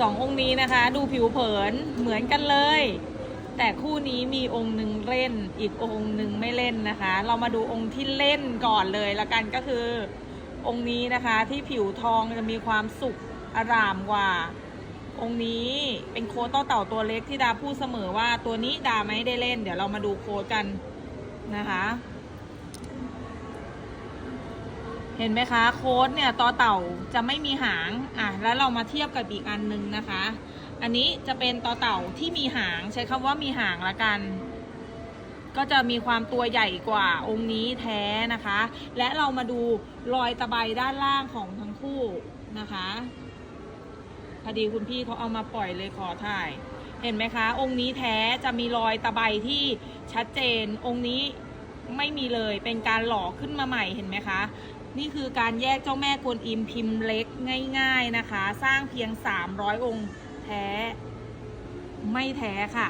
สององค์นี้นะคะ ดูผิวเผินเหมือนกันเลย แต่คู่นี้มีองค์หนึ่งเล่น อีกองค์หนึ่งไม่เล่นนะคะ เรามาดูองค์ที่เล่นก่อนเลยละกันก็คือองค์นี้นะคะที่ผิวทองจะมีความสุกอร่ามกว่า องค์นี้เป็นโค้ดเต่าเต่าตัวเล็กที่ดาพูดเสมอว่าตัวนี้ดาไม่ได้เล่น เดี๋ยวเรามาดูโค้ดกันนะคะ เห็นไหมคะ โค้ดเนี่ยต่อเต่าจะไม่มีหางอะ แล้วเรามาเทียบกับอีกอันหนึงนะคะ อันนี้จะเป็นต่อเต่าที่มีหางใช้คำว่ามีหางละกัน ก็จะมีความตัวใหญ่กว่าองค์นี้แท้นะคะ และเรามาดูรอยตะไบด้านล่างของทั้งคู่นะคะพอดีคุณพี่เขาเอามาปล่อยเลยขอถ่าย เห็นไหมคะ องค์นี้แท้จะมีรอยตะไบที่ชัดเจนองค์นี้ ไม่มีเลยเป็นการหล่อขึ้นมาใหม่เห็นไหมคะ นี่คือการแยกเจ้าแม่กวนอิมพิมพ์เล็กง่าย ๆนะคะ สร้างเพียง 300 องค์แท้ ไม่แท้ค่ะ